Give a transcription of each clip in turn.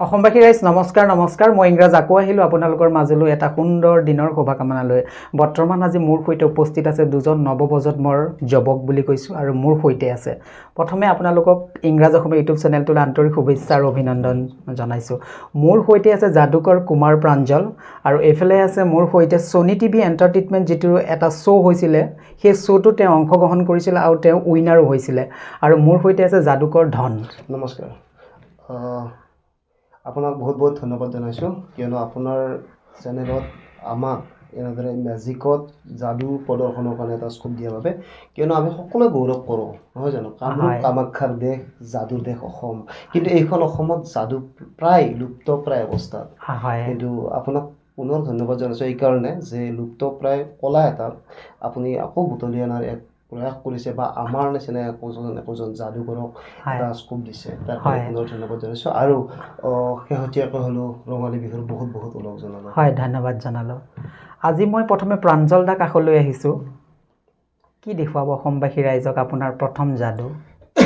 অসমবাসী ৰাইজ নমস্কাৰ নমস্কাৰ। মই ইংৰাজ আকৌ আহিলোঁ আপোনালোকৰ মাজলৈ এটা সুন্দৰ দিনৰ শুভকামনা লৈ। বৰ্তমান আজি মোৰ সৈতে উপস্থিত আছে দুজন নৱপ্ৰজন্মৰ যুৱক বুলি কৈছোঁ আৰু মোৰ সৈতে আছে। প্ৰথমে আপোনালোকক ইংৰাজ অসমীয়া ইউটিউব চেনেলটোলৈ আন্তৰিক শুভেচ্ছা আৰু অভিনন্দন জনাইছোঁ। মোৰ সৈতে আছে যাদুকৰ কুমাৰ প্ৰাঞ্জল আৰু এইফালে আছে মোৰ সৈতে ছনী টিভি এণ্টাৰটেইনমেণ্ট যিটো এটা শ্ব' হৈছিলে সেই শ্ব'টোত তেওঁ অংশগ্ৰহণ কৰিছিলে আৰু তেওঁ উইনাৰো হৈছিলে। আৰু মোৰ সৈতে আছে যাদুকৰ ধন। নমস্কাৰ। আপোনাক বহুত বহুত ধন্যবাদ জনাইছোঁ। কিয়নো আপোনাৰ চেনেলত আমাক এনেদৰে মেজিকত যাদু প্ৰদৰ্শনৰ কাৰণে এটা স্কোপ দিয়াৰ বাবে কিয়নো আমি সকলোৱে গৌৰৱ কৰোঁ নহয় জানো? কামৰূপ। কামাখ্যাৰ দেশ যাদুৰ দেশ অসম। কিন্তু এইখন অসমত যাদু প্ৰায় লুপ্তপ্ৰায় অৱস্থাত। হয়। কিন্তু আপোনাক পুনৰ ধন্যবাদ জনাইছোঁ এইকাৰণে যে লুপ্তপ্ৰায় কলা এটাক আপুনি আকৌ বুটলি অনাৰ এক প্ৰয়াস কৰিছে বা আমাৰ নিচিনা একোজন একোজন যাদুকৰক এটা স্কোপ দিছে তাৰ। কাৰণে পুনৰ ধন্যবাদ জনাইছোঁ আৰু শেহতীয়াকৈ হ'লেও ৰঙালী বিহুৰ বহুত বহুত ওলগ জনালোঁ হয় ধন্যবাদ জনালোঁ আজি মই প্ৰথমে প্ৰাঞ্জল দা কাষলৈ আহিছোঁ। কি দেখুৱাব? অসমবাসী ৰাইজক আপোনাৰ প্ৰথম যাদু।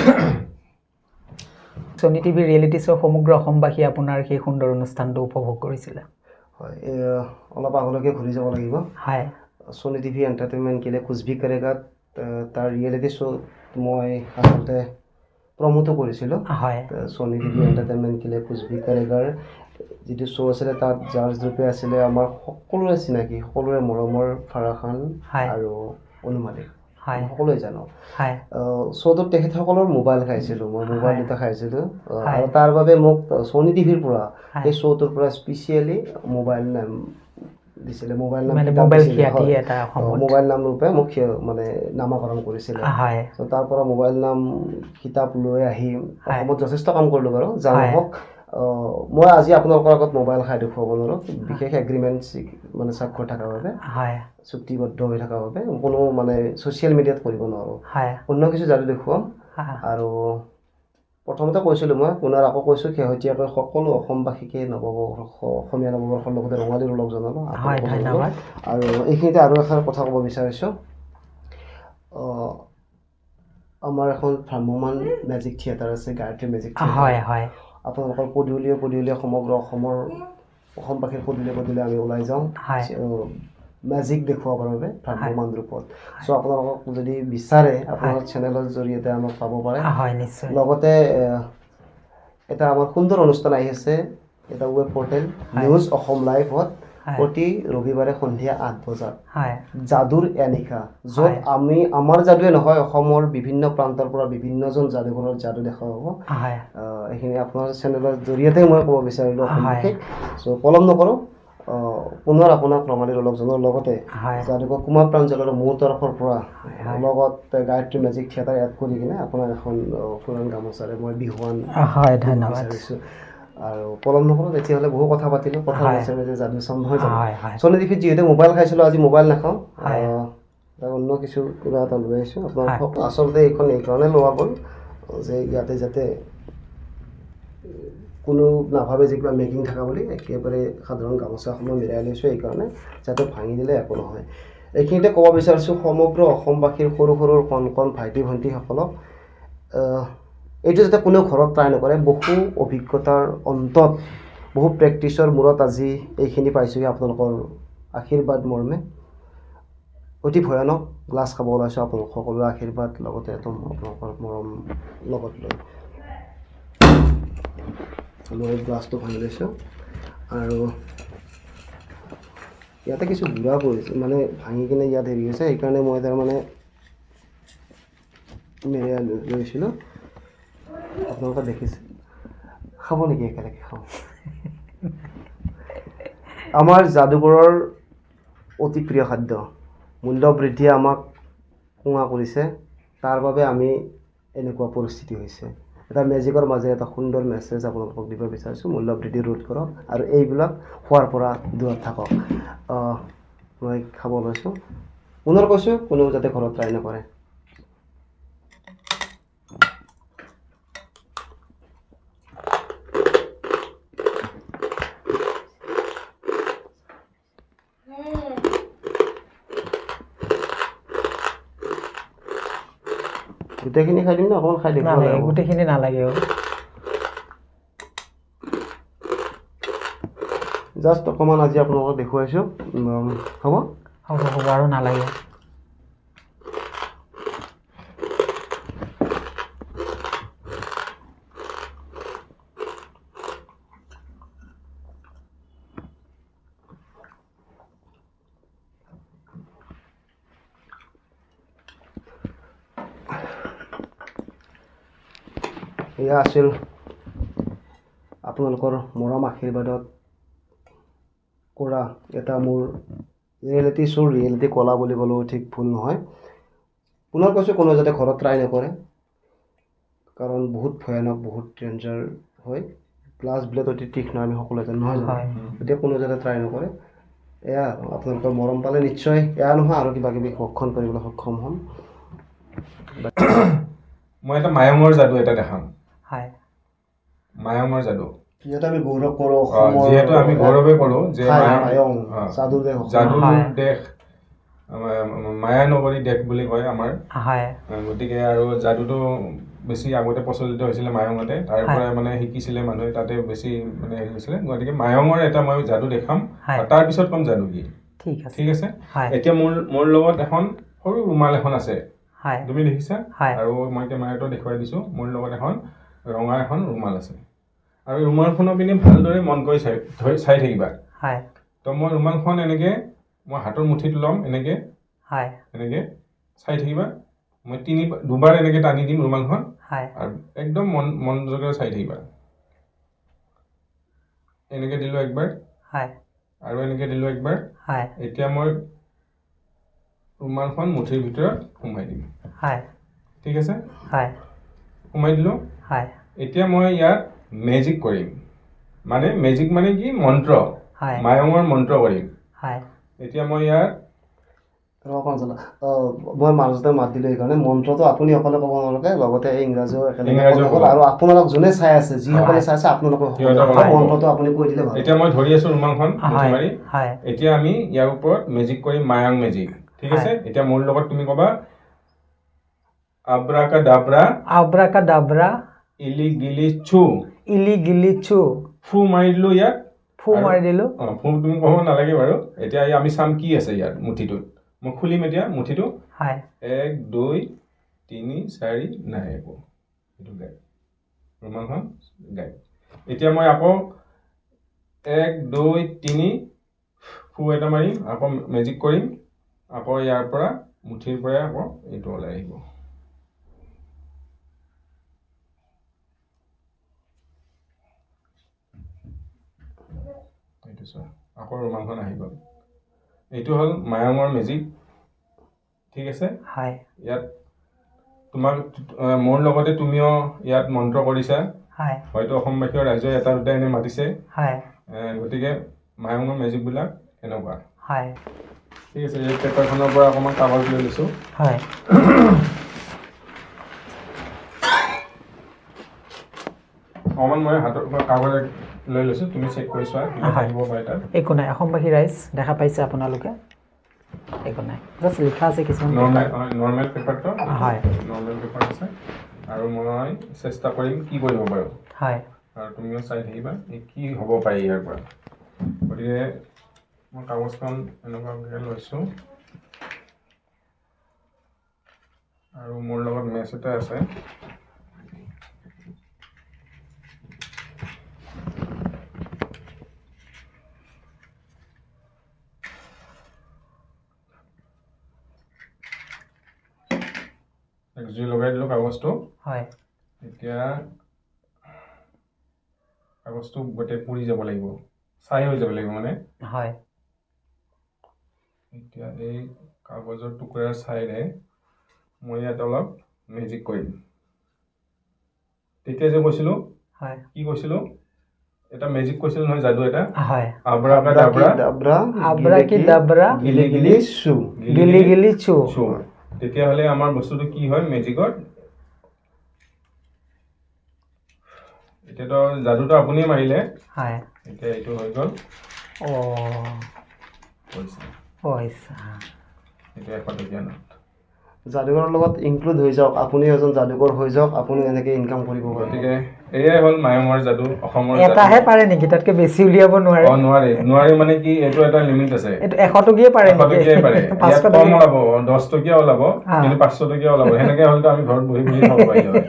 ছনী টিভি ৰিয়েলিটি শ্ব' সমগ্ৰ অসমবাসী আপোনাৰ সেই সুন্দৰ অনুষ্ঠানটো উপভোগ কৰিছিলে। হয় অলপ আগলৈকে ঘূৰি যাব লাগিব। হয়। ছনী টিভি এণ্টাৰটেইনমেণ্ট কিলে কোচবি কাৰেগাত আহ, তাৰ ৰিয়েলিটি শ্ব' মই আচলতে প্ৰমোটো কৰিছিলোঁ হয়। ছনী টিভি এণ্টাৰটেইনমেণ্ট কিলে কোচবি কাৰেগাৰ যিটো শ্ব' আছিলে তাত জাৰ্জ ৰূপে আছিলে আমাৰ সকলোৰে চিনাকি সকলোৰে মৰমৰ ফাৰা খান। আৰু অনু মালিক হয়। সকলোৱে জানো। হয়। শ্ব'টোত তেখেতসকলৰ মোবাইল খাইছিলোঁ মই মোবাইল। দুটা খাইছিলোঁ। আৰু তাৰ বাবে মোক ছনী টিভিৰ পৰা। সেই শ্ব'টোৰ পৰা স্পেচিয়েলি মোবাইল নাম দিছিলে মোবাইল নাম মোবাইল খ্যাতি। এটা অসমত মোবাইল নাম ৰূপে মোক মানে নামাকৰণ কৰিছিলে। হয়। ত' তাৰ পৰা মোবাইল নাম কিতাপ লৈ আহি। অসমত যথেষ্ট কাম কৰিলোঁ বাৰু যা। নহওক মই আজি আপোনালোকৰ আগত মোবাইল খাই দেখুৱাব নোৱাৰোঁ বিশেষ এগ্ৰিমেণ্ট মানে স্বাক্ষৰ থকাৰ বাবে হয়। চুক্তিবদ্ধ হৈ থকাৰ বাবে কোনো মানে ছ'চিয়েল মিডিয়াত কৰিব নোৱাৰোঁ। হয়। অন্য কিছু যাদু দেখুৱাম আৰু প্ৰথমতে কৈছিলোঁ মই পুনৰ আকৌ কৈছোঁ শেহতীয়াকৈ সকলো অসমবাসীকে নৱবৰ্ষ অসমীয়া নৱবৰ্ষৰ লগতে ৰঙালীৰ লগ জনালোঁ আৰু এইখিনিতে আৰু এষাৰ কথা ক'ব বিচাৰিছোঁ। আমাৰ এখন ভ্ৰাম্যমান মেজিক থিয়েটাৰ আছে গায়ত্ৰী মেজিক থিয়েটাৰ হয় হয়। আপোনালোকৰ পদূলিয়ে পদূলিয়ে সমগ্ৰ অসমৰ অসমবাসীৰ পদূলিয়ে পদূলিয়ে আমি ওলাই যাওঁ। মেজিক দেখুৱাবৰ বাবে ভ্ৰাম্যমান ৰূপত চ' আপোনালোকক যদি বিচাৰে আপোনাৰ চেনেলৰ জৰিয়তে আমাক পাব পাৰে। লগতে এটা আমাৰ সুন্দৰ অনুষ্ঠান আহি আছে এটা ৱেব পৰ্টেল নিউজ অসম লাইভত প্ৰতি ৰবিবাৰে সন্ধিয়া আঠ বজাত। যাদুৰ এনিশা য'ত আমি আমাৰ যাদুৱে নহয় অসমৰ বিভিন্ন প্ৰান্তৰ পৰা বিভিন্নজন যাদুঘৰৰ যাদু দেখা আহ, এইখিনি আপোনাৰ চেনেলৰ জৰিয়তে মই ক'ব বিচাৰিলোঁ অসমবাসীক চ' পলম নকৰোঁ। পুনৰ আপোনাক ৰমালীৰ অলপজনৰ লগতে যাদুকৰ কুমাৰ প্ৰাঞ্জলৰ মোৰ তৰফৰ পৰা। লগত গায়ত্ৰী মেজিক থিয়েটাৰ এড কৰি কিনে আপোনাক এখন ফুলান গামোচাৰে মই বিহুৱান হয় ধন্যবাদ। আৰু পলম নকৰোঁ তেতিয়াহ'লে বহু কথা পাতিলোঁ। কথা। মাজে মাজে যাদু চাম নহয় জানো। হয় হয়। ছনী টিভিত যিহেতু মোবাইল খাইছিলোঁ আজি মোবাইল নাখাওঁ। অন্য কিছু কিবা এটা লৈ আহিছোঁ। আপোনালোকক আচলতে এইখন এইকাৰণে লোৱা গ'ল যে ইয়াতে যাতে কোনো নাভাবে যে কিবা মেকিং থকা বুলি একেবাৰে সাধাৰণ গামোচাসমূহ মিলাই লৈছোঁ এইকাৰণে যাতে ভাঙি দিলে একো নহয়। এইখিনিতে ক'ব বিচাৰিছোঁ সমগ্ৰ অসমবাসীৰ সৰু সৰু কণ কণ ভাইটি ভণ্টিসকলক এইটো যাতে কোনেও ঘৰত ট্ৰাই নকৰে বহু অভিজ্ঞতাৰ অন্তত বহু প্ৰেক্টিচৰ মূৰত আজি এইখিনি পাইছোঁহি আপোনালোকৰ আশীৰ্বাদ মৰ্মে। অতি ভয়ানক গ্লাছ খাব ওলাইছোঁ আপোনালোক সকলোৰে আশীৰ্বাদ লগতে একদম আপোনালোকৰ মৰম লগত লৈ। মই গ্লাছটো ভাঙি লৈছোঁ আৰু ইয়াতে কিছু বুঢ়া পৰিছে মানে ভাঙি কিনে ইয়াত হেৰি হৈছে সেইকাৰণে মই তাৰমানে মেৰিয়াই লৈছিলোঁ। আপোনালোকে দেখিছে। খাব নেকি একেলগে? খাওঁ আমাৰ যাদুঘৰৰ অতি প্ৰিয় খাদ্য। মূল্য বৃদ্ধিয়ে আমাক কোঙা কৰিছে। তাৰ বাবে আমি এনেকুৱা পৰিস্থিতি হৈছে। এটা মেজিকৰ মাজেৰে এটা সুন্দৰ মেছেজ আপোনালোকক দিব বিচাৰিছোঁ। মূল্য বৃদ্ধি ৰোধ কৰক। আৰু এইবিলাক হোৱাৰ পৰা দূৰত থাকক। মই খাব লৈছোঁ। পুনৰ কৈছোঁ কোনেও যাতে ঘৰত ট্ৰাই নকৰে। গোটেইখিনি খাই দিম ন অকণমান খাই দিম? নালাগে গোটেইখিনি নালাগে জাষ্ট অকণমান আজি আপোনালোকক দেখুৱাইছোঁ। হ'ব? হ'ব হ'ব আৰু নালাগে। এয়া আছিল আপোনালোকৰ মৰম আশীৰ্বাদত কৰা এটা মোৰ ৰিয়েলিটি শ্ব' ৰিয়েলিটি কলা বুলি ক'লেও ঠিক ভুল নহয়। পুনৰ কৈছোঁ কোনো যাতে ঘৰত ট্ৰাই নকৰে কাৰণ বহুত ভয়ানক বহুত ডেঞ্জাৰ হয়। প্লাছ ব্লেড অতি তীক্ষ্ণ আমি সকলোৱে জানো নহয় জানো? গতিকে কোনো যাতে ট্ৰাই নকৰে। এয়া আৰু আপোনালোকৰ মৰম পালে নিশ্চয়। এয়া নহয় আৰু কিবা কিবি ভক্ষণ কৰিবলৈ সক্ষম হ'ম। মই এটা মায়ঙৰ যাদু এটা দেখাম। মায়ঙৰ যাদু। যিহেতু আমি গৌৰৱ কৰোঁ যিহেতু আমি গৌৰৱে কৰোঁ যে যাদুৰ দেশ মায়া নগৰী দেশ বুলি কয় আমাৰ। গতিকে আৰু যাদুটো বেছি আগতে প্ৰচলিত হৈছিলে মায়ঙতে তাৰ। পৰাই মানে শিকিছিলে মানুহে তাতে বেছি মানে হেৰি হৈছিলে। গতিকে মায়ঙৰ এটা মই যাদু দেখাম তাৰপিছত ক'ম যাদু কি। ঠিক আছে। ঠিক আছে? হয়। এতিয়া মোৰ মোৰ লগত এখন সৰু ৰুমাল এখন আছে। হয়। তুমি দেখিছা। আৰু মই কেমেৰাটো দেখুৱাই দিছোঁ। মোৰ লগত এখন ৰঙা এখন ৰুমাল আছে। আৰু ৰুমালখনৰ পিনে ভালদৰে মন কৰি চাই ধৰি চাই থাকিবা। হয়। তো মই ৰুমালখন এনেকৈ মই হাতৰ মুঠিত ল'ম এনেকৈ হয়। এনেকৈ চাই থাকিবা। মই তিনি দুবাৰ এনেকৈ টানি দিম ৰুমালখন। হয়। আৰু একদম মন মনোযোগেৰে চাই থাকিবা। এনেকৈ দিলোঁ একবাৰ। হয়। আৰু এনেকৈ দিলোঁ একবাৰ। হয়। এতিয়া মই ৰুমালখন মুঠিৰ ভিতৰত সোমাই দিম। হয়। ঠিক আছে? হয়। সোমাই দিলোঁ। হয়। এতিয়া মই ইয়াত মেজিক কৰিম। মানে মেজিক মানে কি? মন্ত্ৰ। হয়। মায়ঙৰ মন্ত্ৰ কৰিম। হয়। এতিয়া মই ইয়াত মই মাজতে মাত দিলোঁ সেইকাৰণে। মন্ত্ৰটো আপুনি অকলে ক'ব নালাগে। লগতে ইংৰাজীও একেলগে। আৰু আপোনালোক যোনে চাই আছে যিসকলে চাই আছে আপোনালোকে সিহঁতক সকলোৱে ক'ব। মন্ত্ৰটো আপুনি কৈ দিলে ভালো। এতিয়া মই ধৰি আছোঁ ৰুমালখন হয় হয়। এতিয়া আমি ইয়াৰ ওপৰত মেজিক কৰিম মায়াং মেজিক ঠিক আছে? এতিয়া মোৰ লগত তুমি ক'বা আব্ৰাকা ডাব্ৰা আব্ৰাকা ডাব্ৰা ইলি গিলি চু ইলি গিলি চু ফু মাৰি দিলোঁ ইয়াত ফু মাৰি দিলোঁ অঁ ফু তুমি ক'ব নালাগে বাৰু। এতিয়া আমি চাম কি আছে ইয়াত মুঠিটোত। মই খুলিম এতিয়া মুঠিটো। হয়। এক দুই তিনি চাৰি নাই একো। এইটো গাই। ৰুমালখন গাই। এতিয়া মই আকৌ এক দুই তিনি ফু এটা মাৰিম। আকৌ মেজিক কৰিম। আকৌ ইয়াৰ পৰা মুঠিৰ পৰাই আকৌ এইটো ওলাই আহিব। চোৱা আকৌ ৰুমালখন আহি গ'ল। এইটো হ'ল মায়ঙৰ মেজিক। ঠিক আছে? ইয়াত তোমাক মোৰ লগতে তুমিও ইয়াত মন্ত্ৰ কৰিছা। হয়। হয়তো অসমবাসীয় ৰাইজে এটা দুটা এনে মাতিছে। গতিকে মায়ঙৰ মেজিকবিলাক এনেকুৱা। ঠিক আছে এই পেপাৰখনৰ পৰা অকণমান কাগজ লৈ লৈছোঁ। হয়। অকণমান মই হাতৰ পৰা কাগজ লৈ লৈছোঁ তুমি চেক কৰি চোৱা। থাকিব পাৰে তাত একো নাই অসমবাসী ৰাইজ দেখা পাইছে আপোনালোকে? একো নাই জাষ্ট লিখা আছে কিছুমান নৰ্মেল পেপাৰটো হয়। নৰ্মেল পেপাৰ আছে। আৰু মই চেষ্টা কৰিম কি কৰিব পাৰোঁ। হয়। আৰু তুমিও চাই থাকিবা কি হ'ব পাৰে ইয়াৰ পৰা। গতিকে মই কাগজখন এনেকুৱাকৈ লৈছোঁ। আৰু মোৰ লগত মেচ এটা আছে। জুই লগাই দিলোঁ কাগজটো হয় এতিয়া কাগজটো গোটেই পুৰি যাব লাগিব ছাই হৈ যাব লাগিব মানে হয় এতিয়া এই কাগজৰ টুকুৰাৰ ছাইৰে মই ইয়াত অলপ মেজিক কৰিম তেতিয়া যে কৈছিলোঁ হয় কি কৈছিলোঁ এটা মেজিক কৈছিলোঁ নহয় যাদু এটা হয় আব্ৰা আব্ৰাকি ডাব্ৰা ডাব্ৰা আব্ৰাকি ডাব্ৰা গিলি গিলি চু গিলি গিলি চু চু তেতিয়াহ'লে আমাৰ বস্তুটো কি হয় মেজিকত এতিয়াতো যাদুটো আপুনিয়ে মাৰিলে। হয়। এতিয়া এইটো হৈ গ'ল। যাদুকৰৰ লগত ইনক্লুড হৈ যাওক আপুনি এজন যাদুকৰ হৈ যাওক আপুনি এনেকৈ ইনকাম কৰিব পাৰে। গতিকে এয়াই হ'ল মায়ঙৰ যাদু অসমৰ এটাহে পাৰে নেকি? তাতকে বেছি উলিয়াব নোৱাৰে। অ নোৱাৰি। নোৱাৰি মানে কি এইটো এটা লিমিট আছে। এইটো এশ টকীয়ে পাৰে এশ টকীয়াই পাৰে। ইয়াত কম ওলাব দহ টকীয়া ওলাব। কিন্তু পাঁচশ টকীয়া ওলাব। সেনেকে হ'লেতো আমি ঘৰত বহি বহি খাব পাৰিলো হয়।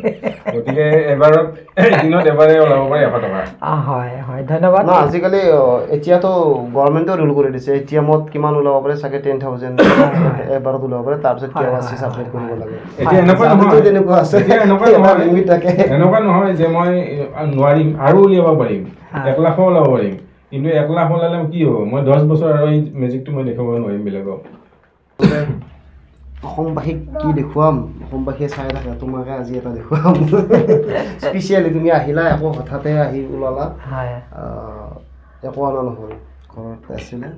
গতিকে এবাৰত দিনত এবাৰে ওলাব পাৰে এশ টকা। অ, হয় হয়। ধন্যবাদ। না আজিকালি এতিয়াতো গভৰ্ণমেণ্টে ৰুল কৰি দিছে। এ টি এমত কিমান ওলাব পাৰে? চাগে টেন থাউজেণ্ড এবাৰত ওলাব পাৰে। তাৰপিছত কে ৱাই চি ছাবমিট কৰিব লাগে। এতিয়া এনেকুৱা নহয়। এতিয়া থাকে। এনেকুৱা নহয় যে মই এ, নোৱাৰিম আৰু উলিয়াব পাৰিম। এক লাখো ওলাব পাৰিম। কিন্তু এক লাখ ওলালে কি হ'ব? মই দহ বছৰ আৰু এই মেজিকটো মই দেখাব নোৱাৰিম বেলেগক। অসমবাসীক কি দেখুৱাম? অসমবাসীয়ে চাই থাকে তোমাকে আজি এটা দেখুৱাম। স্পেচিয়েলি তুমি আহিলা একো হঠাতে আহি ওলালা। একো অনা নহ'ল। ঘৰত আছিলে।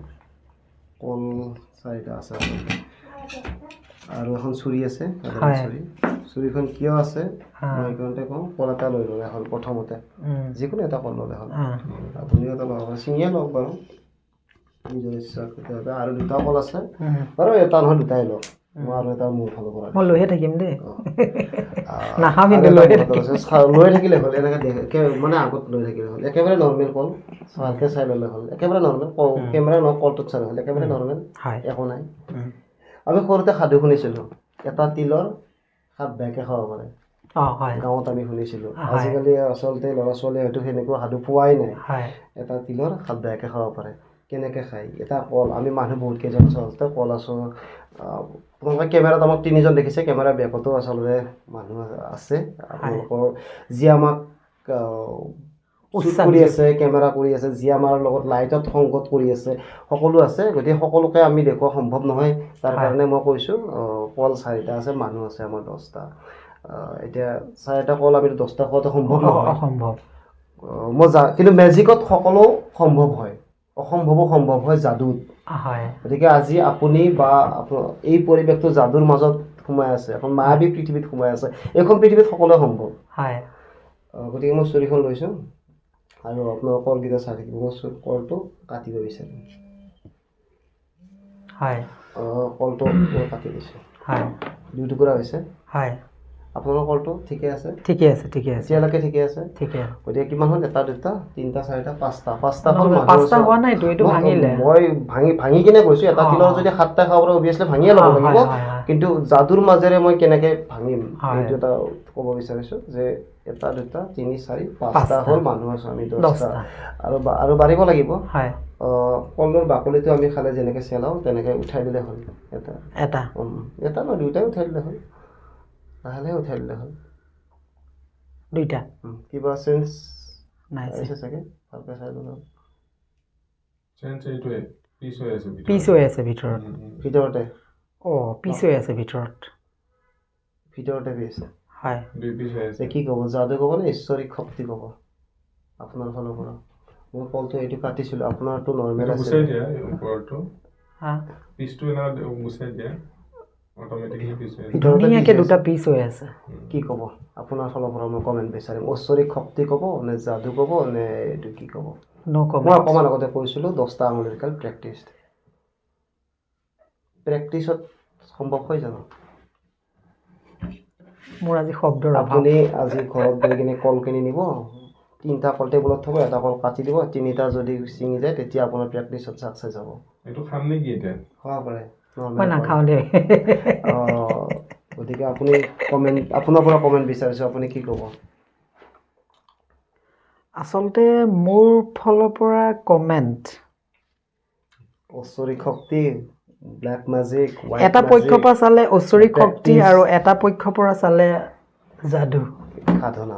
কল চাৰিটা আছে। আৰু এখন চুৰি আছে। চুৰি চুৰিখন কিয় আছে মই এইকাৰণতে কওঁ কল এটা লৈ ল'লে হ'ল প্ৰথমতে। যিকোনো এটা কল ল'লে হ'ল। আপুনিও এটা ল'ব পাৰে ছিঙিয়ে লওক বাৰু। নিজৰ ইচ্ছা কেতিয়াবা আৰু দুটা কল আছে। বাৰু এটা নহয় দুটাই লওক মই আৰু এটা মোৰ ফালৰ পৰা মই লৈহে থাকিম দেই। নাখাওঁ কিন্তু। চা- লৈ থাকিলে হ'ল এনেকৈ মানে আগত লৈ থাকিলে হ'ল। একেবাৰে নৰ্মেল কল ভালকৈ চাই ল'লে হ'ল। একেবাৰে নৰ্মেল কেমেৰা নহয় কলটোত চাই হ'ল। একেবাৰে নৰ্মেল একো নাই। আমি সৰুতে সাধু শুনিছিলোঁ। এটা তিলৰ সাত বেয়াকৈ খাব পাৰে। গাঁৱত আমি শুনিছিলোঁ। আজিকালি আচলতে ল'ৰা ছোৱালীয়ে হয়তো সেনেকুৱা সাধু পোৱাই নাই। এটা তিলৰ সাত বেয়াকৈ খাব পাৰে। কেনেকৈ খায়? এটা কল আমি মানুহ বহুত কেইজন আচলতে কল আছোঁ। আপোনালোকে কেমেৰাত আমাক তিনিজন দেখিছে কেমেৰাৰ বেকতো আচলতে মানুহ আছে। আপোনালোকৰ যি আমাক উৎসাহ কৰি। আছে কেমেৰা কৰি আছে যি আমাৰ লগত লাইটত সংগত কৰি আছে সকলো আছে গতিকে সকলোকে আমি দেখুওৱা সম্ভৱ নহয়। তাৰ। কাৰণে মই কৈছোঁ কল চাৰিটা আছে মানুহ আছে আমাৰ দহটা। এতিয়া চাৰিটা কল আমি দহটা খোৱাটো সম্ভৱ নহয়। অসম্ভৱ। মই যা কিন্তু মেজিকত সকলো সম্ভৱ হয়। অসম্ভৱো সম্ভৱ হয় যাদুত। হয়। গতিকে আজি আপুনি বা এই পৰিৱেশটো যাদুৰ মাজত সোমাই আছে এখন মায়াবী পৃথিৱীত সোমাই আছে এইখন পৃথিৱীত সকলোৱে সম্ভৱ। হয়। গতিকে মই চুৰিখন লৈছোঁ। আৰু আপোনাৰ কলকেইটা চাই থাকিব মই চু- কলটো কাটিব বিচাৰিম হয়। কলটো মই কাটি দিছোঁ হয়। দুই টুকুৰা হৈছে। হয়। আপোনাৰ কলটো ঠিকে আছে? ঠিকে আছে ঠিকে আছে। এতিয়ালৈকে ঠিকে আছে? ঠিকে। আছে গতিকে কিমান হ'ল? এটা দুটা তিনিটা চাৰিটা পাঁচটা। পাঁচটা হ'ল পাঁচটা। হোৱা নাইতো, এইটো ভাঙিলে। মই ভাঙি ভাঙি কিনে কৈছো এটা তিলৰ অ। যদি সাতটা খাব পাৰে অভিয়াছলি ভাঙিয়ে ল'ব লাগিব। কিন্তু যাদুৰ মাজেৰে মই কেনেকে ভাঙিম। সেইটো এটা ক'ব বিচাৰিছো যে এটা দুটা তিনি চাৰি পাঁচটা। হ'ল মানুহ আছো আমি দহটা। আৰু আৰু বাঢ়িব লাগিব। হয়। কলৰ বাকলিটো আমি খালে যেনেকে চেলাওঁ তেনেকে উঠাই দিলে হ'ল। এটা। এটা। এটা নহয় দুয়োটাই উঠাই দিলে হ'ল। লাহে লাহে উঠাই দিলে হ'ল। দুইটা। কিবা চেঞ্জ? নাই চাগে? ভালকে চাই ল'ব চেঞ্চ এইটোৱে পিছ হৈ আছে। পিচ হৈ আছে ভিতৰত। ভিতৰতে? অ পিচ হৈ আছে ভিতৰত। ভিতৰতে গৈছে হয় কি ক'ব যাদু ক'ব নে ঈশ্বৰিক শক্তি ক'ব? আপোনাৰ ফালৰ পৰা। মই কলটো এইটো কাটিছিলোঁ আপোনাৰটো নৰ্মেল আছে দিয়া ওপৰটো হা? গুচাই দিয়া ধুনীয়াকে দুটা। পিচ হৈ কি ক'ব? আপোনাৰ ফালৰ পৰা মই কমেণ্ট বিচাৰিম। ঐশ্বৰিক শক্তি ক'ব নে যাদু ক'ব নে এইটো কি ক'ব? মই অকণমান আগতে কৈছিলোঁ দহটা আঙুলিৰ কাল প্ৰেক্টিচ প্ৰেক্টিচত সম্ভৱ হয় জানো মোৰ আজি শব্দৰ অভাৱ। আপুনি আজি ঘৰত গৈ কিনে কল কিনি নিব তিনিটা কল টেবুলত থ'ব এটা কল কাটি দিব তিনিটা যদি ছিঙি যায় তেতিয়া আপোনাৰ প্ৰেক্টিচত ছাকচেছ হ'ব। এইটো খাম নেকি এতিয়া? খাব পাৰে মই। নাখাওঁ দেই। অ', গতিকে আপুনি কমেণ্ট আপোনাৰ পৰা কমেণ্ট বিচাৰিছোঁ আপুনি কি ক'ব? আচলতে মোৰ ফালৰ পৰা কমেণ্ট ঐশ্বৰিক শক্তি। ব্লেক মেজিক এটা পক্ষৰ পৰা চালে ঐশ্বৰিক শক্তি. আৰু এটা পক্ষৰ পৰা চালে যাদু। সাধনা।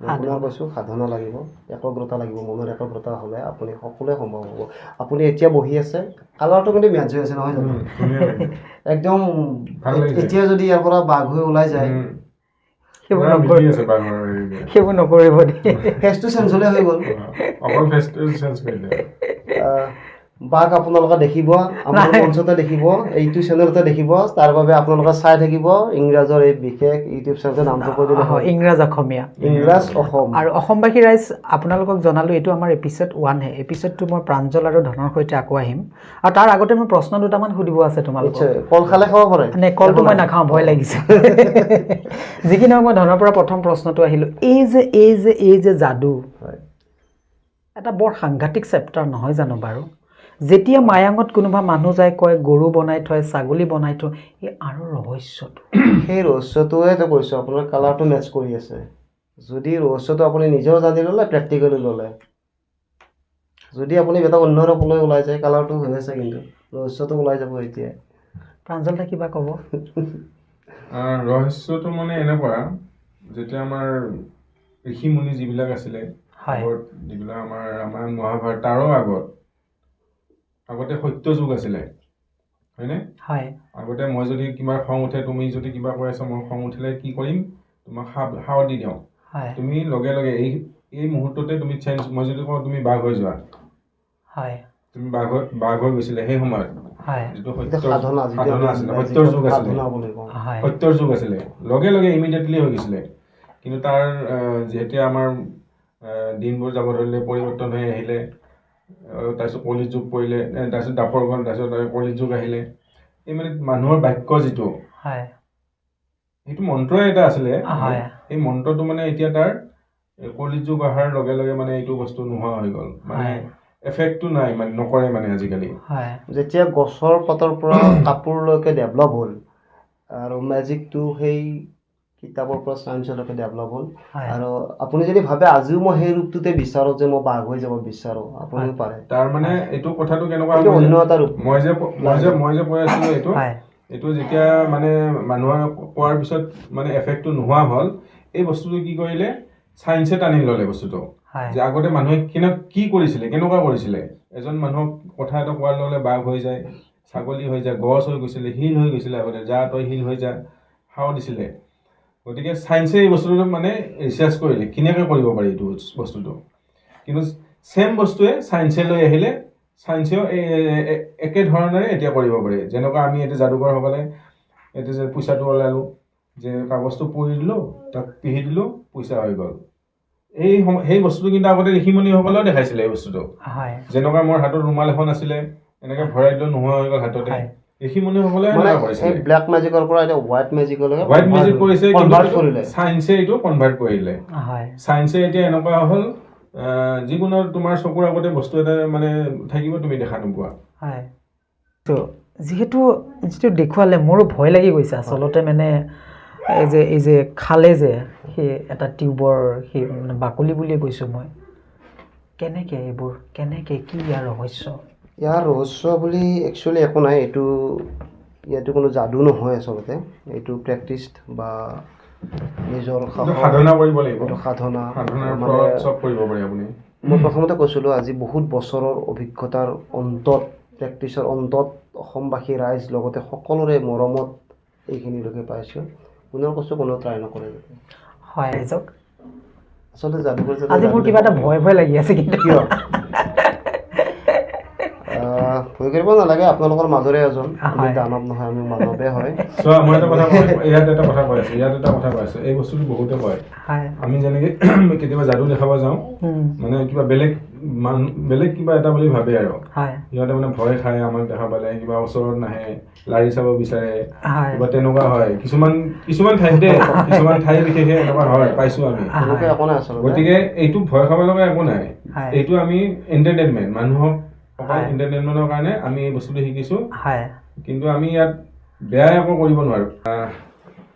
আপোনাৰ কৈছোঁ সাধনা লাগিব একগ্ৰতা লাগিব মনৰ একগ্ৰতা হ'লে আপুনি সকলোৱে সম্ভৱ হ'ব। আপুনি এতিয়া বহি আছে কালাৰটো কিন্তু মেটচ হৈ আছে নহয় জানো। একদম। এতিয়া যদি ইয়াৰ পৰা বাঘ হৈ ওলাই যায় নকৰিব। সেইবোৰ নকৰিব দেই। ফেচটো চেঞ্জ হ'লে হৈ গ'ল। বাঘ আপোনালোকে দেখিব আমাৰ। মঞ্চতে দেখিব এইটো চেনেলতে দেখিব তাৰ বাবে আপোনালোকে চাই থাকিব ইংৰাজৰ এই বিশেষ ইউটিউব চেনেলটোৰ নামটো কৈ দিলে। ইংৰাজ অসমীয়া। ইংৰাজ অসম। আৰু অসমবাসী ৰাইজ আপোনালোকক জনালোঁ এইটো আমাৰ এপিছড ওৱানহে এপিছডটো মই প্ৰাঞ্জল আৰু ধনৰ সৈতে আকৌ আহিম আৰু তাৰ আগতে মোৰ প্ৰশ্ন দুটামান সুধিব আছে নিশ্চয় কল খালে খাব পাৰে। মানে কলটো মই নাখাওঁ ভয় লাগিছে। যি কি নহওক মই ধনৰ পৰা প্ৰথম প্ৰশ্নটো আহিলোঁ। এই যে এই যে এই যে যাদু। এটা বৰ সাংঘাতিক চেপ্টাৰ নহয় জানো বাৰু? যেতিয়া মায়াঙত কোনোবা মানুহ যায় কয় গৰু বনাই থয় ছাগলী বনাই থয় এই আৰু ৰহস্যটো। সেই ৰহস্যটোৱে তো কৈছোঁ আপোনাৰ কালাৰটো মেটচ কৰি আছে। যদি ৰহস্যটো আপুনি নিজেও জানি ল'লে প্ৰেক্টিকেলি ল'লে। যদি আপুনি এটা অন্য ৰূপলৈ ওলাই যায় কালাৰটো হৈ আছে কিন্তু ৰহস্যটো ওলাই যাব এতিয়া প্ৰাঞ্জলদা কিবা ক'ব? ৰহস্যটো মানে এনেকুৱা যেতিয়া আমাৰ ঋষি মুনি যিবিলাক আছিলে হয়। যিবিলাক আমাৰ ৰামায়ণ মহাভাৰত তাৰো আগত আগতে সত্য যুগ আছিলে। হয়নে? হয়। আগতে মই যদি কিবা খং উঠে তুমি যদি কিবা কৈ আছা মই খং উঠিলে কি কৰিম? তোমাক সাপ সাৱত দি দিওঁ। হয়। তুমি লগে লগে এই এই মুহূৰ্ততে তুমি চেঞ্জ মই যদি কওঁ তুমি বাঘ হৈ যোৱা। হয়। তুমি বাঘ হৈ বাঘ হৈ গৈছিলে সেই সময়ত। যিটো সত্যৰ আছিলে যুগ আছিলে। সত্যৰ যুগ লগে লগে ইমিডিয়েটলি হৈ গৈছিলে। কিন্তু তাৰ যেতিয়া আমাৰ দিনবোৰ যাব ধৰিলে পৰিৱৰ্তন হৈ আহিলে আহ, তাৰপিছত কলিত যুগ পৰিলে তাৰপিছত দাপৰ গ'ল তাৰপিছত কলিত যুগ আহিলে। এই মানে মানুহৰ বাক্য যিটো সেইটো মন্ত্ৰই এটা আছিলে। এই মন্ত্ৰটো মানে এতিয়া তাৰ এ, কলিত যুগ অহাৰ লগে লগে মানে এইটো বস্তু নোহোৱা হৈ গ'ল। মানে। এফেক্টটো নাই মানে নকৰে মানে আজিকালি। যেতিয়া গছৰ পাতৰ পৰা কাপোৰলৈকে ডেভেলপ হ'ল আৰু মেজিকটো সেই কিতাপৰ পৰা চায়েন্সলৈকে ডেভেলপ হ'ল। আৰু আপুনি যদি ভাবে আজিও মই সেই ৰূপটোতে বিচাৰোঁ যে মই বাঘ হৈ যাব বিচাৰোঁ আপুনিও পাৰে। তাৰ মানে এইটো কথাটো কেনেকুৱা অন্য এটা ৰূপ। মই যে মই যে মই যে কৈ আছিলো এইটো এইটো যেতিয়া মানে মানুহে কোৱাৰ পিছত মানে এফেক্টটো নোহোৱা হ'ল এই বস্তুটো কি কৰিলে? চায়েন্সে টানি ল'লে বস্তুটো। যে আগতে মানুহে কেনে কি কৰিছিলে কেনেকুৱা কৰিছিলে? এজন মানুহক কথা এটা কোৱাৰ লগে লগে বাঘ হৈ যায় ছাগলী হৈ যায় গছ হৈ গৈছিলে শিল হৈ গৈছিলে আগতে যা তই শিল হৈ যা সাও দিছিলে। গতিকে চায়েন্সে এই বস্তুটো মানে ৰিচাৰ্চ কৰিলে কেনেকৈ কৰিব পাৰি এইটো বস্তুটো? কিন্তু ছেম বস্তুৱে চায়েন্সে লৈ আহিলে চায়েন্সেও এই এ- এ- একে ধৰণেৰে এতিয়া কৰিব পাৰি। যেনেকুৱা আমি এতিয়া যাদুকৰসকলে এতিয়া যে পইচাটো ওলালোঁ যে কাগজটো পুৰি দিলোঁ তাক পিহি দিলোঁ পইচা হৈ গ'ল। এই সম- সেই বস্তুটো কিন্তু আগতে ঋষিমুনিসকলেও দেখাইছিলে এই বস্তুটো। যেনেকুৱা মোৰ হাতত ৰুমাল এখন আছিলে এনেকৈ ভৰাই দিলোঁ নোহোৱা হৈ গ'ল হাততে। ঋষিমুনিসকলে মানে এনেকুৱা এই কৰিছিলে। ব্লেক মেজিকৰ পৰা এতিয়া হোৱাইট মেজিকলৈকে হোৱাইট মেজিক কৰিছে কনভাৰ্ট কৰিলে। চায়েন্সে এইটো কনভাৰ্ট কৰিলে। হয়। চায়েন্সে এতিয়া এনেকুৱা হ'ল আহ, যিকোনো তোমাৰ চকুৰ আগতে বস্তু এটা মানে থাকিব তুমি দেখা নোপোৱা। হয়। তো যিহেতু যিটো দেখুৱালে মোৰো ভয় লাগি গৈছে আচলতে মানে এই যে এই যে খালে যে সেই এটা টিউবৰ সেই মানে বাকলি বুলিয়ে কৈছোঁ মই। কেনেকৈ এইবোৰ? কেনেকৈ কি ইয়াৰ ৰহস্য ইয়াৰ ৰহস্য বুলি একচুৱেলি একো নাই এইটো ইয়াতো কোনো যাদু নহয় আচলতে। এইটো প্ৰেক্টিচ বা নিজৰ সাধনা কৰিব লাগিব। সাধনা। মই প্ৰথমতে কৈছিলোঁ আজি বহুত বছৰৰ অভিজ্ঞতাৰ অন্তত প্ৰেক্টিচৰ অন্তত অসমবাসী ৰাইজ লগতে সকলোৰে মৰমত এইখিনিলৈকে পাইছোঁ। কোনেও কৈছোঁ কোনেও ট্ৰাই নকৰে। হয় আচলতে যাদুকৰ যাতে আজি মোৰ যাদু কিবা এটা ভয় ভয় লাগি আছে কিন্তু। কিয়? ভয় কৰিব নালাগে আপোনালোকৰ মাজৰে এজন। আমি। দানৱ নহয় আমি মানৱে হয়। চোৱা মই এটা কথা ইয়াত এটা কথা কৈ আছোঁ ইয়াত এটা কথা কৈ আছোঁ। এই বস্তুটো বহুতে কয়। হয়। আমি যেনেকৈ কেতিয়াবা যাদু দেখাব যাওঁ মানে কিবা বেলেগ মান বেলেগ কিবা এটা বুলি ভাবে আৰু। হয়। সিহঁতে মানে ভয় খায় আমাক দেখা পালে কিবা ওচৰত নাহে লাৰি চাব বিচাৰে হয়। কিবা তেনেকুৱা হয়। কিছুমান কিছুমান ঠাইতে কিছুমান ঠাই বিশেষে এনেকুৱা হয় পাইছোঁ আমি। গতিকে এইটো ভয় খাব লগা একো নাই। হয়। এইটো আমি এণ্টাৰটেইনমেণ্ট মানুহক অকল। এণ্টাৰটেইনমেণ্টৰ কাৰণে আমি এই বস্তুটো শিকিছোঁ। হয়। কিন্তু আমি ইয়াত বেয়া একো কৰিব নোৱাৰোঁ।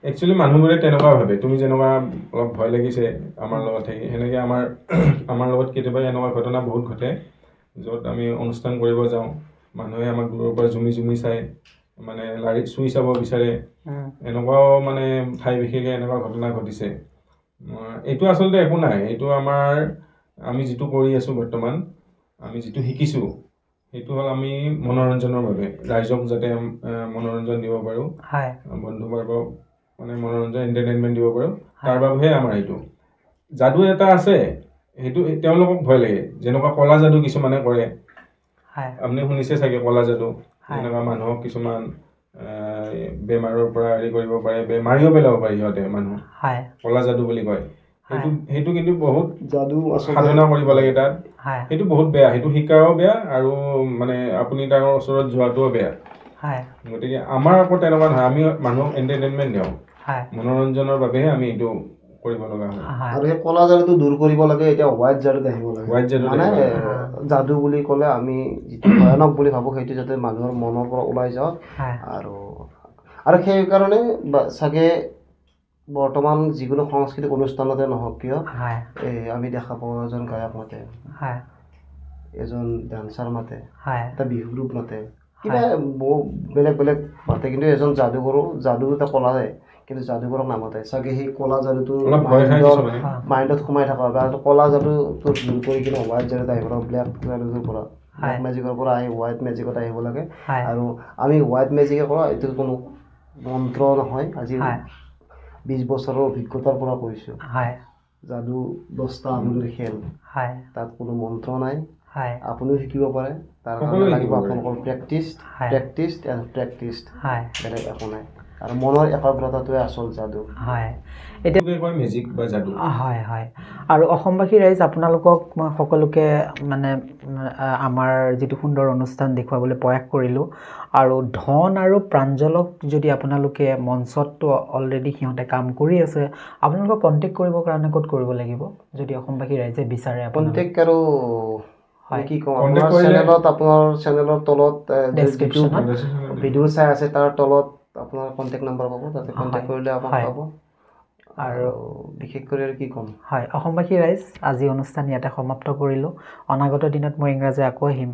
একচুৱেলি মানুহবোৰে তেনেকুৱা ভাবে। তুমি যেনেকুৱা অলপ ভয় লাগিছে আমাৰ লগত থাকি সেনেকৈ আমাৰ আমাৰ লগত কেতিয়াবা এনেকুৱা ঘটনা বহুত ঘটে য'ত আমি অনুষ্ঠান কৰিব যাওঁ মানুহে আমাক দূৰৰ পৰা জুমি জুমি চাই মানে লাৰি চুই চাব বিচাৰে। এনেকুৱাও মানে ঠাই বিশেষে এনেকুৱা ঘটনা ঘটিছে। এইটো আচলতে একো নাই। এইটো আমাৰ আমি যিটো কৰি আছোঁ বৰ্তমান আমি যিটো শিকিছোঁ সেইটো হ'ল আমি মনোৰঞ্জনৰ বাবে। ৰাইজক যাতে মনোৰঞ্জন দিব পাৰোঁ। বন্ধু বৰ্গক মানে মনোৰঞ্জন এণ্টাৰটেইনমেণ্ট দিব পাৰোঁ। তাৰ বাবেহে আমাৰ এইটো। যাদু এটা আছে সেইটো তেওঁলোকক ভয় লাগে। যেনেকুৱা কলা যাদু কিছুমানে কৰে। আপুনি শুনিছে চাগে কলা যাদু? হয়। এনেকুৱা মানুহক কিছুমান বেমাৰৰ পৰা হেৰি কৰিব পাৰে বেমাৰীও পেলাব পাৰে সিহঁতে মানুহ। কলা যাদু বুলি কয়। সেইটো সেইটো কিন্তু বহুত যাদু সাধনা কৰিব লাগে তাত। সেইটো বহুত বেয়া। সেইটো শিকাও বেয়া আৰু মানে আপুনি তাৰ ওচৰত যোৱাটোও বেয়া। গতিকে আমাৰ আকৌ তেনেকুৱা নহয়। আমি মানুহক এণ্টাৰটেইনমেণ্ট দিওঁ। মনোৰঞ্জনৰ বাবেহে আমি এইটো কৰিব লগা হয়। আৰু সেই কলা যাদুটো দূৰ কৰিব লাগে। এতিয়া হোৱাইট যাদুত আহিব লাগে। White যাদুত মানে যাদু বুলি ক'লে আমি যিটো ভয়ানক বুলি ভাবোঁ সেইটো যাতে মানুহৰ মনৰ পৰা ওলাই যাওক। আৰু আৰু সেইকাৰণে বা- চাগে বৰ্তমান যিকোনো সাংস্কৃতিক অনুষ্ঠানতে নহওক কিয় এই আমি দেখা পাওঁ এজন গায়ক মাতে এজন ডান্সাৰ মাতে এটা বিহু গ্ৰুপ মাতে। কিবা বহু বেলেগ বেলেগ মাতে কিন্তু এজন যাদুকৰো যাদু এটা কলা যায় কিন্তু যাদুকৰক নামাতে চাগে সেই কলা যাদুটো মাইণ্ডত সোমাই থকা বা কলা যাদুটো দূৰ কৰি কিনে হোৱাইট যাদুত আহিব লাগে ব্লেক যাদুটোৰ পৰা। ব্লেক। মেজিকৰ পৰা আহি হোৱাইট মেজিকত আহিব লাগে। আৰু আমি হোৱাইট মেজিকে কৰা এইটো কোনো মন্ত্ৰ নহয় আজি বিছ বছৰৰ অভিজ্ঞতাৰ পৰা কৈছোঁ। হয়। যাদু দহটা আঙুলিৰ খেল। হয়। তাত কোনো মন্ত্ৰ নাই। হয়। আপুনিও শিকিব পাৰে। তাৰ কাৰণে লাগিব আপোনালোকৰ প্ৰেক্টিচ। প্ৰেক্টিচ এণ্ড প্ৰেক্টিচ হয়। বেলেগ একো নাই। আৰু মনৰ একাগ্ৰতাটোৱে আচল যাদু। হয়। এতিয়া মেজিক বা যাদু। হয় হয়। আৰু অসমবাসী ৰাইজ আপোনালোকক মই সকলোকে মানে আমাৰ যিটো সুন্দৰ অনুষ্ঠান দেখুৱাবলৈ প্ৰয়াস কৰিলোঁ। আৰু ধন আৰু প্ৰাঞ্জলক যদি আপোনালোকে মঞ্চতটো অলৰেডি সিহঁতে কাম কৰি আছে আপোনালোকক কণ্টেক্ট কৰিবৰ কাৰণে ক'ত কৰিব লাগিব? যদি অসমবাসী ৰাইজে বিচাৰে কণ্টেক্ট আৰু হয়। কি Contact আপোনাৰ চেনেলত আপোনাৰ চেনেলৰ তলত। ভিডিঅ' চাই আছে তাৰ তলত আপোনাৰ কণ্টেক্ট নাম্বাৰ পাব তাতে কণ্টেক্ট কৰিলে। আপোনাক পাব। আৰু বিশেষ কৰি আৰু কি ক'ম? হয় অসমবাসী ৰাইজ আজি অনুষ্ঠান ইয়াতে সমাপ্ত কৰিলোঁ। অনাগত দিনত মই ইংৰাজী আকৌ আহিম।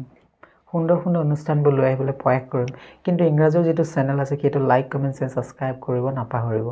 সুন্দৰ সুন্দৰ অনুষ্ঠানবোৰ লৈ আহিবলৈ প্ৰয়াস কৰিম। কিন্তু ইংৰাজীৰ যিটো চেনেল আছে সেইটো লাইক কমেণ্ট শ্বেয়াৰ ছাবস্ক্ৰাইব কৰিব নাপাহৰিব।